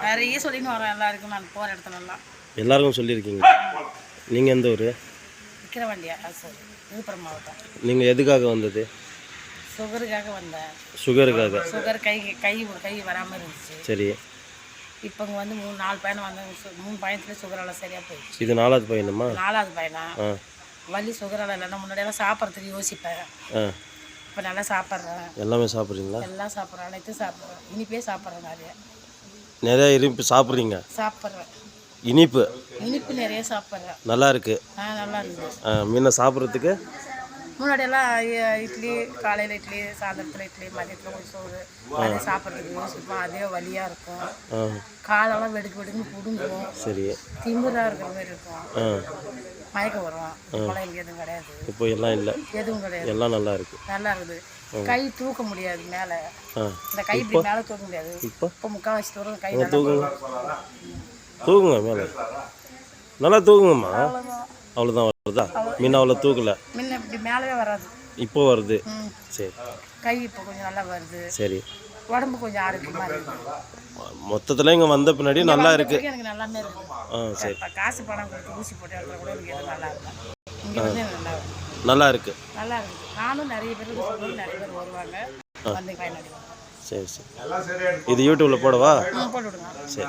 நிறைய சொல்லின்னு வரேன் எல்லாருக்கும் நான் போகிற இடத்துலலாம். எல்லாருக்கும் சொல்லியிருக்கீங்க. நீங்கள் எந்த ஊர்? விற்கிற வண்டியா அது சரி விழுப்புரம் மாவட்டம். நீங்கள் எதுக்காக வந்தது? சுகருக்காக வந்தேன். சுகருக்காக. சுகர் கை கை கை வராமல் இருந்துச்சு. சரி. இப்போ இங்கே வந்து மூணு நாலு பயணம் வந்தேன். சு- மூணு பயணத்துல சுகரெல்லாம் சரியாக போயிடுச்சு. இது நாலாவது பையனுமா நாலாவது ஆ. வலி சுகரெல்லாம் இல்லைன்னா முன்னாடியெல்லாம் சாப்பிட்றதுக்கு யோசிப்பேன். இப்போ நல்லா சாப்பிட்றேன். எல்லாமே சாப்பிட்றீங்களா? எல்லாம் சாப்பிட்றேன். அனைத்தும் சாப்பிட்றேன். இனிப்பே சாப்பிட்றேன் நிறைய. நிறையா இனிப்பு சாப்பிட்றீங்க? சாப்பிட்றேன். இனிப்பு? இனிப்பு நிறைய சாப்பிட்றேன். நல்லா இருக்கு. ஆ நல்லா இருக்குது ஆ, முன்ன சாப்பிட்றதுக்கு? முன்னாடியெல்லாம் இட்லி காலையில் இட்லி சாயந்தரத்தில் இட்லி மதியத்தில் கொஞ்சம் சோறு அதே சாப்பிட்றதுக்கு யோசிப்போம் அதே வலியாக இருக்கும். காலெல்லாம் வெடுக்கு வெடுக்குன்னு பிடுங்கும் சரி. திமிராக இருக்கிற மாதிரி இருக்கும். மயக்கம் வரும் எதுவும் கிடையாது. இப்போ எல்லாம் இல்லை. எதுவும் கிடையாது. எல்லாம் நல்லா இருக்கு. நல்லா இருக்குது கை தூக்க முடியாது மேலே. இந்த கை இப்படி மேலே தூக்க முடியாது. இப்போ? இப்போ முக்கால் வச்சுட்டு வரும் கை நல்லா தூங்குங்க தூங்குங்க மேலே. நல்லா தூங்குங்கம்மா அவ்வளோதான் வருதா முன்ன அவ்வளோ தூக்கல. முன்ன இப்படி மேலவே வராது. இப்போ வருது. சரி. கை இப்போ கொஞ்சம் நல்லா வருது. சரி. உடம்பு கொஞ்சம் ஆரோக்கியமாக இருக்குது மொத்தத்தில் இங்கே வந்த பின்னாடி நல்லா இருக்கு. எனக்கு நல்லாமே இருக்குது ஆ சரி. காசு பணம் கொடுத்து ஊசி போட்ட இடத்துல கூட எனக்கு எதுவும் நல்லா இருக்கும் இங்கே வந்து எனக்கு நல்லா நல்லா இருக்கு. நல்லா இருக்குது நானும் நிறைய பேருக்கு நிறைய பேர் வருவாங்க. வந்து பயனடைவாங்க. சரி சரி. இது யூடியூப்பில் போடவா? போட்டு விடுங்க சரி.